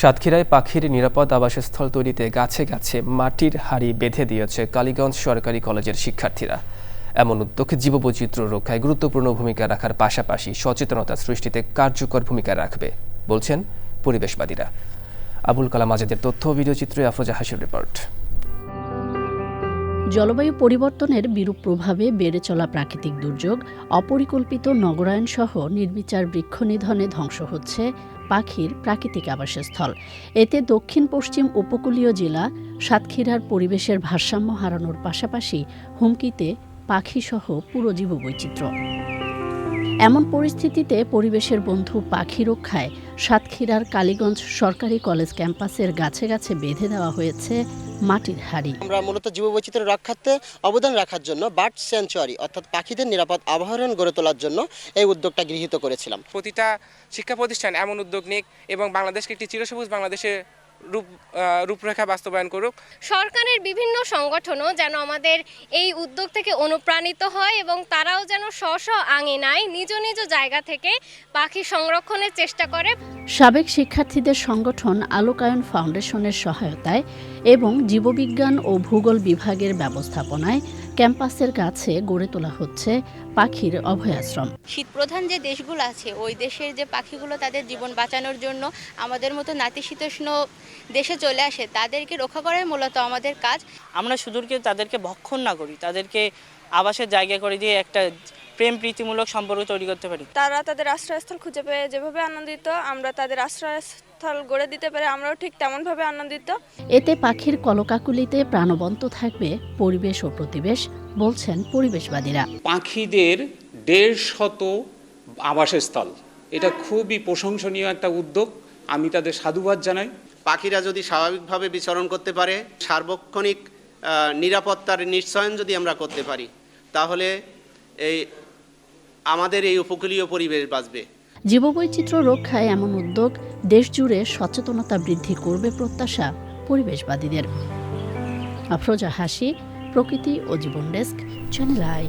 সাতক্ষীরায় পাখির নিরাপদ আবাসস্থল তৈরিতে গাছে গাছে মাটির হাড়ি বেঁধে দিয়েছে কালীগঞ্জ সরকারি কলেজের শিক্ষার্থীরা। এমন উদ্যোগ জীববৈচিত্র্য রক্ষায় গুরুত্বপূর্ণ ভূমিকা রাখার পাশাপাশি সচেতনতা সৃষ্টিতে কার্যকর ভূমিকা রাখবে, বলছেন পরিবেশবাদীরা। আবুল কালাম আজাদের তথ্য ভিডিওচিত্রে আফরোজা হাসির রিপোর্ট। জলবায়ু পরিবর্তনের বিরূপ প্রভাবে বেড়ে চলা প্রাকৃতিক দুর্যোগ, অপরিকল্পিত নগরায়ণ সহ নির্বিচার বৃক্ষ নিধনে ধ্বংস হচ্ছে পাখির প্রাকৃতিক আবাসস্থল। এতে দক্ষিণ পশ্চিম উপকূলীয় জেলা সাতক্ষীরার পরিবেশের ভারসাম্য হারানোর পাশাপাশি হুমকিতে পাখিসহ পুরো জীববৈচিত্র্য। এমন পরিস্থিতিতে পরিবেশের বন্ধু পাখি রক্ষায় সাতক্ষীরার কালীগঞ্জ সরকারি কলেজ ক্যাম্পাসের গাছে গাছে বেঁধে দেওয়া হয়েছে মাটির হাড়ি। আমরা মূলত জীববৈচিত্র্য রক্ষার্থে অবদান রাখার জন্য বার্ড স্যাঞ্চুয়ারি অর্থাৎ পাখিদের নিরাপদ আবরণ গড়ে তোলার জন্য এই উদ্যোগটা গৃহীত করেছিলাম। প্রতিটা শিক্ষা প্রতিষ্ঠান এমন উদ্যোগ নিক এবং বাংলাদেশকে একটি চিরসবুজ বাংলাদেশের রূপ রূপরেখা বাস্তবায়ন করুক। সরকারের বিভিন্ন সংগঠনও যেন আমাদের এই উদ্যোগ থেকে অনুপ্রাণিত হয় এবং তারাও যেন স্ব স্ব আঙিনায় নিজ নিজ জায়গা থেকে পাখি সংরক্ষণের চেষ্টা করে। সাবেক শিক্ষার্থীদের সংগঠন আলোকায়ন ফাউন্ডেশনের সহায়তায় এবং জীববিজ্ঞান ও ভূগোল বিভাগের ব্যবস্থাপনায় ক্যাম্পাসের কাছে গড়ে তোলা হচ্ছে পাখির অভয়াশ্রম। শীতপ্রধান যে দেশগুলো আছে ওই দেশের যে পাখিগুলো তাদের জীবন বাঁচানোর জন্য আমাদের মতো নাতিশীতোষ্ণ দেশে চলে আসে তাদেরকে রক্ষা করাই মূলত আমাদের কাজ। আমরা শুধুকে তাদেরকে ভক্ষণ না করি তাদেরকে আবাসের জায়গা করে দিয়ে একটা প্রেম প্রীতিমূলক সম্পর্ক তৈরি করতে পারি। তারা তাদের আশ্রয়স্থল খুঁজে পেয়ে যেভাবে আনন্দিত আমরা তাদের আশ্রয়স্থল গড়ে দিতে পেরে আমরাও ঠিক তেমনভাবে আনন্দিত। এতে পাখির কলকাকুলিতে প্রাণবন্ত থাকবে পরিবেশ ও প্রতিবেশ বলছেন পরিবেশবাদীরা। পাখিদের দেড় শত আবাসস্থল। এটা খুবই প্রশংসনীয় একটা উদ্যোগ। আমি তাদের সাধুবাদ জানাই। পাখিরা যদি স্বাভাবিকভাবে বিচরণ করতে পারে সার্বক্ষণিক নিরাপত্তার নিশ্চয়ন যদি আমরা করতে পারি তাহলে এই আমাদের এই উপকূলীয় পরিবেশ বাঁচবে। জীববৈচিত্র্য রক্ষায় এমন উদ্যোগ দেশ জুড়ে সচেতনতা বৃদ্ধি করবে প্রত্যাশা পরিবেশবাদীদের। আফরোজা হাসি প্রকৃতি ও জীবন ডেস্ক, চ্যানেল আই।